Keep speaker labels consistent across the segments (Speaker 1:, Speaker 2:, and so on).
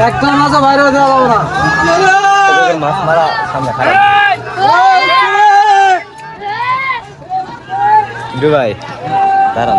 Speaker 1: একটা মাছও বাইরে দেওয়া যাব না।
Speaker 2: মাছ মারা সামনে খারাপ ভাই দাঁড়ান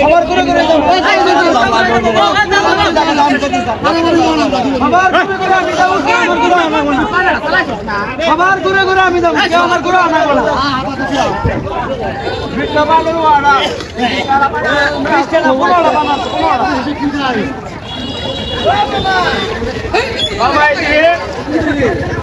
Speaker 1: সবার করে করে করে করে আমি যাব কেউ আমার করে আনা বলা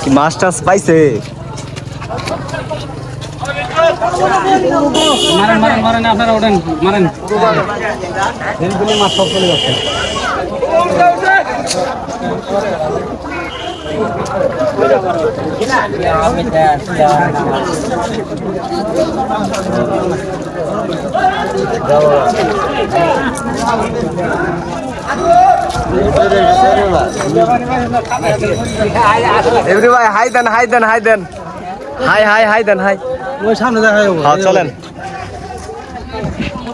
Speaker 2: কি মাছ টাছ পাইছে
Speaker 1: মারেন মারেন মারেন আপনারা ওঠেন মারেন মাছ সব চলে যাচ্ছে
Speaker 2: এমনি ভাই হাই দেন হাই দেন হাই দেন হাই হাই হাই দেন হাই
Speaker 1: ওই সামনে দেখা যাবো
Speaker 2: হ্যাঁ চলেন
Speaker 1: ইনো